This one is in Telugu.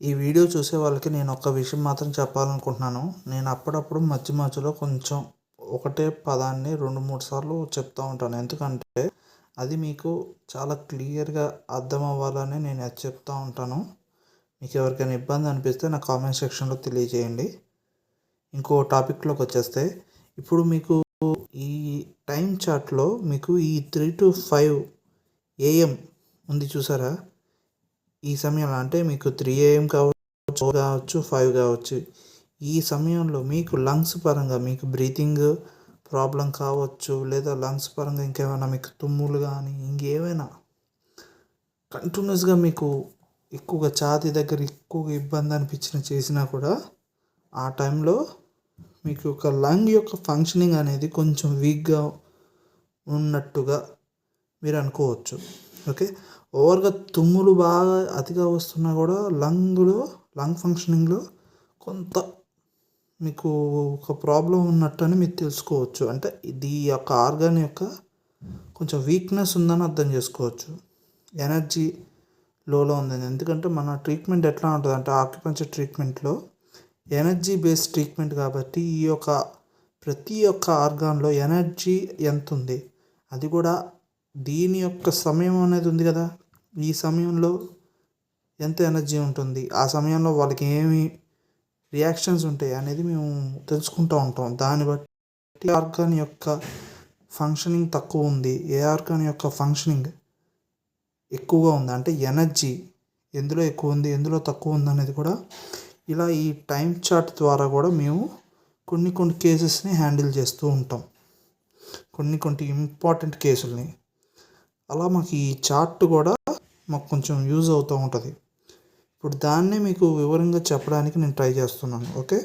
ఈ వీడియో చూసే వాళ్ళకి నేను ఒక విషయం మాత్రం చెప్పాలనుకుంటున్నాను. నేను అప్పుడప్పుడు మధ్య మధ్యలో కొంచెం ఒకటే పదాన్ని రెండు మూడు సార్లు చెప్తూ ఉంటాను. ఎందుకంటే అది మీకు చాలా క్లియర్గా అర్థం అవ్వాలని నేను అది చెప్తూ ఉంటాను. మీకు ఎవరికైనా ఇబ్బంది అనిపిస్తే నా కామెంట్ సెక్షన్లో తెలియజేయండి. ఇంకో టాపిక్లోకి వచ్చేస్తే ఇప్పుడు మీకు ఈ టైం చార్ట్లో మీకు ఈ త్రీ టు ఫైవ్ ఏఎం ఉంది చూసారా? ఈ సమయంలో అంటే మీకు త్రీ ఏఎం కావచ్చు ఫోర్ కావచ్చు ఫైవ్ కావచ్చు ఈ సమయంలో మీకు లంగ్స్ పరంగా మీకు బ్రీతింగ్ ప్రాబ్లం కావచ్చు లేదా లంగ్స్ పరంగా ఇంకేమైనా మీకు తుమ్ములు కానీ ఇంకేమైనా కంటిన్యూస్గా మీకు ఎక్కువగా ఛాతీ దగ్గర ఎక్కువగా ఇబ్బంది అనిపించిన చేసినా కూడా ఆ టైంలో మీకు ఒక లంగ్ యొక్క ఫంక్షనింగ్ అనేది కొంచెం వీక్గా ఉన్నట్టుగా మీరు అనుకోవచ్చు. ఓకే ఓవర్గా తుమ్ములు బాగా అతిగా వస్తున్నా కూడా లంగ్లో లంగ్ ఫంక్షనింగ్లో కొంత మీకు ఒక ప్రాబ్లం ఉన్నట్టు అని మీరు తెలుసుకోవచ్చు. అంటే ఇది యొక్క ఆర్గాన్ యొక్క కొంచెం వీక్నెస్ ఉందని అర్థం చేసుకోవచ్చు. ఎనర్జీ లోలో ఉందని. ఎందుకంటే మన ట్రీట్మెంట్ ఎట్లా ఉంటుంది అంటే ఆక్యుపెన్చర్ ట్రీట్మెంట్లో ఎనర్జీ బేస్డ్ ట్రీట్మెంట్ కాబట్టి ఈ యొక్క ప్రతి ఒక్క ఆర్గాన్లో ఎనర్జీ ఎంత ఉంది అది కూడా దీని యొక్క సమయం అనేది ఉంది కదా. ఈ సమయంలో ఎంత ఎనర్జీ ఉంటుంది? ఆ సమయంలో వాళ్ళకి ఏమి రియాక్షన్స్ ఉంటాయి అనేది మేము తెలుసుకుంటూ ఉంటాం. దాన్ని బట్టి ఆర్గాన్ యొక్క ఫంక్షనింగ్ తక్కువ ఉంది ఏ ఆర్గాన్ యొక్క ఫంక్షనింగ్ ఎక్కువగా ఉంది అంటే ఎనర్జీ ఎందులో ఎక్కువ ఉంది ఎందులో తక్కువ ఉంది అనేది కూడా ఇలా ఈ టైం చార్ట్ ద్వారా కూడా మేము కొన్ని కొన్ని కేసెస్ని హ్యాండిల్ చేస్తూ ఉంటాం. కొన్ని కొన్ని ఇంపార్టెంట్ కేసుల్ని అలా మాకు ఈ చార్ట్ కూడా మాకు కొంచెం యూజ్ అవుతూ ఉంటుంది. ఇప్పుడు దాన్నే మీకు వివరంగా చెప్పడానికి నేను ట్రై చేస్తున్నాను. ఓకే?